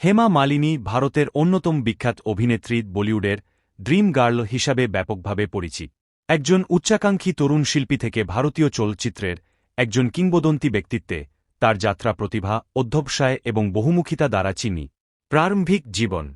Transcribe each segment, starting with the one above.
হেমা মালিনী ভারতের অন্যতম বিখ্যাত অভিনেত্রী বলিউডের ড্রিম গার্ল হিসাবে ব্যাপকভাবে পরিচিত। একজন উচ্চাকাঙ্ক্ষী তরুণ শিল্পী থেকে ভারতীয় চলচ্চিত্রের একজন কিংবদন্তি ব্যক্তিত্বে তার যাত্রা প্রতিভা, অধ্যবসায় এবং বহুমুখিতা দ্বারা চিনি। প্রারম্ভিক জীবন।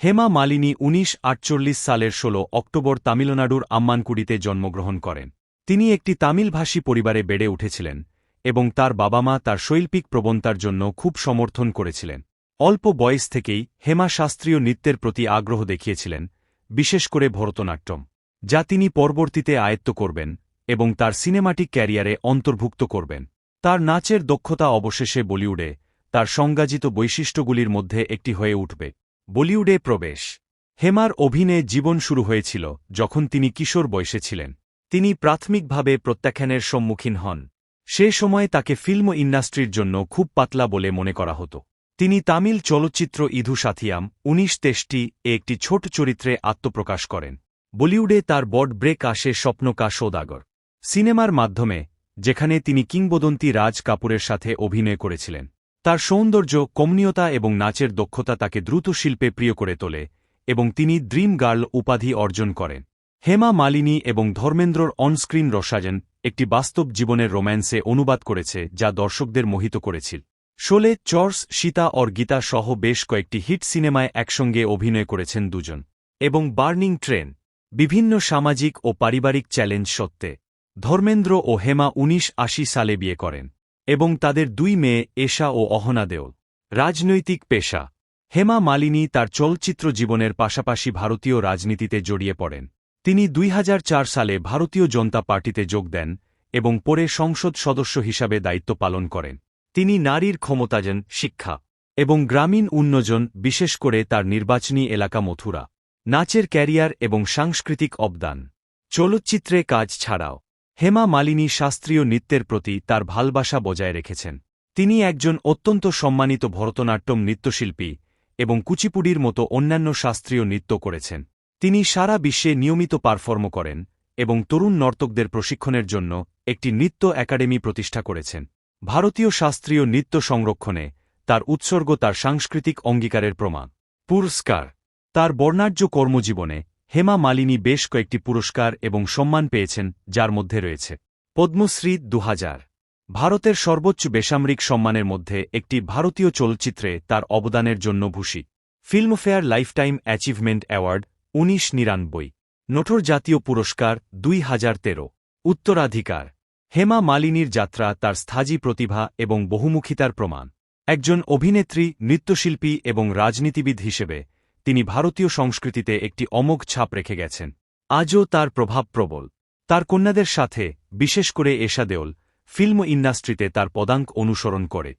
হেমা মালিনী উনিশ আটচল্লিশ সালের ১৬ অক্টোবর তামিলনাড়ুর আম্মানকুড়িতে জন্মগ্রহণ করেন। তিনি একটি তামিলভাষী পরিবারে বেড়ে উঠেছিলেন এবং তার বাবা মা তার শৈল্পিক প্রবণতার জন্য খুব সমর্থন করেছিলেন। অল্প বয়স থেকেই হেমা শাস্ত্রীয় নৃত্যের প্রতি আগ্রহ দেখিয়েছিলেন, বিশেষ করে ভরতনাট্যম, যা তিনি পরবর্তীতে আয়ত্ত করবেন এবং তার সিনেমাটিক ক্যারিয়ারে অন্তর্ভুক্ত করবেন। তার নাচের দক্ষতা অবশেষে বলিউডে তার সংজ্ঞাজিত বৈশিষ্ট্যগুলির মধ্যে একটি হয়ে উঠবে। বলিউডে প্রবেশ। হেমার অভিনয়ে জীবন শুরু হয়েছিল যখন তিনি কিশোর বয়সে ছিলেন। তিনি প্রাথমিকভাবে প্রত্যাখ্যানের সম্মুখীন হন। সে সময় তাকে ফিল্ম ইন্ডাস্ট্রির জন্য খুব পাতলা বলে মনে করা হতো। তিনি তামিল চলচ্চিত্র ইধু সাথিয়াম উনিশ তেষ্টি এ একটি ছোট চরিত্রে আত্মপ্রকাশ করেন। বলিউডে তার বড ব্রেক আসে স্বপ্নকা সৌদাগর। সিনেমার মাধ্যমে, যেখানে তিনি কিংবদন্তি রাজ কাপুরের সাথে অভিনয় করেছিলেন। তার সৌন্দর্য, কমনীয়তা এবং নাচের দক্ষতা তাকে দ্রুত শিল্পে প্রিয় করে তোলে এবং তিনি ড্রিম গার্ল উপাধি অর্জন করেন। হেমা মালিনী এবং ধর্মেন্দ্রর অনস্ক্রিন রসাজেন একটি বাস্তব জীবনের রোম্যান্সে অনুবাদ করেছে যা দর্শকদের মোহিত করেছিল। শোলে, চর্স, সীতা অর গীতা সহ বেশ কয়েকটি হিট সিনেমায় একসঙ্গে অভিনয় করেছেন দুজন। এবং বার্নিং ট্রেন, বিভিন্ন সামাজিক ও পারিবারিক চ্যালেঞ্জ সত্ত্বে, ধর্মেন্দ্র ও হেমা উনিশ আশি সালে বিয়ে করেন, এবং তাদের দুই মেয়ে এশা ও অহনা দেওল। রাজনৈতিক পেশা, হেমা মালিনী তার চলচ্চিত্র জীবনের পাশাপাশি ভারতীয় রাজনীতিতে জড়িয়ে পড়েন। তিনি দুই হাজার চার সালে ভারতীয় জনতা পার্টিতে যোগ দেন এবং পরে সংসদ সদস্য হিসাবে দায়িত্ব পালন করেন। তিনি নারীর ক্ষমতায়ন শিক্ষা এবং গ্রামীণ উন্নয়ন বিশেষ করে তার নির্বাচনী এলাকা মথুরা, নাচের ক্যারিয়ার এবং সাংস্কৃতিক অবদান। চলচ্চিত্রে কাজ ছাড়াও হেমা মালিনী শাস্ত্রীয় নৃত্যের প্রতি তার ভালবাসা বজায় রেখেছেন। তিনি একজন অত্যন্ত সম্মানিত ভরতনাট্যম নৃত্যশিল্পী এবং কুচিপুডির মতো অন্যান্য শাস্ত্রীয় নৃত্য করেছেন। তিনি সারা বিশ্বে নিয়মিত পারফর্ম করেন এবং তরুণ নর্তকদের প্রশিক্ষণের জন্য একটি নৃত্য একাডেমি প্রতিষ্ঠা করেছেন। ভারতীয় শাস্ত্রীয় নৃত্য সংরক্ষণে তার উৎসর্গ তার সাংস্কৃতিক অঙ্গীকারের প্রমাণ। পুরস্কার। তার বর্ণাঢ্য কর্মজীবনে হেমা মালিনী বেশ কয়েকটি পুরস্কার এবং সম্মান পেয়েছেন, যার মধ্যে রয়েছে পদ্মশ্রী দু ভারতের সর্বোচ্চ বেসামরিক সম্মানের মধ্যে একটি ভারতীয় চলচ্চিত্রে তার অবদানের জন্য ভূষি ফিল্মফেয়ার লাইফটাইম অ্যাচিভমেন্ট অ্যাওয়ার্ড, উনিশ নিরানব্বই। নটোর জাতীয় পুরস্কার, দুই হাজার তেরো। উত্তরাধিকার। হেমা মালিনীর যাত্রা তার স্থাজি প্রতিভা এবং বহুমুখিতার প্রমাণ। একজন অভিনেত্রী, নৃত্যশিল্পী এবং রাজনীতিবিদ হিসেবে তিনি ভারতীয় সংস্কৃতিতে একটি অমোঘ ছাপ রেখে গেছেন। আজও তার প্রভাব প্রবল। তার কন্যাদের সাথে, বিশেষ করে এশা দেওল, ফিল্ম ইন্ডাস্ট্রিতে তার পদাঙ্ক অনুসরণ করে।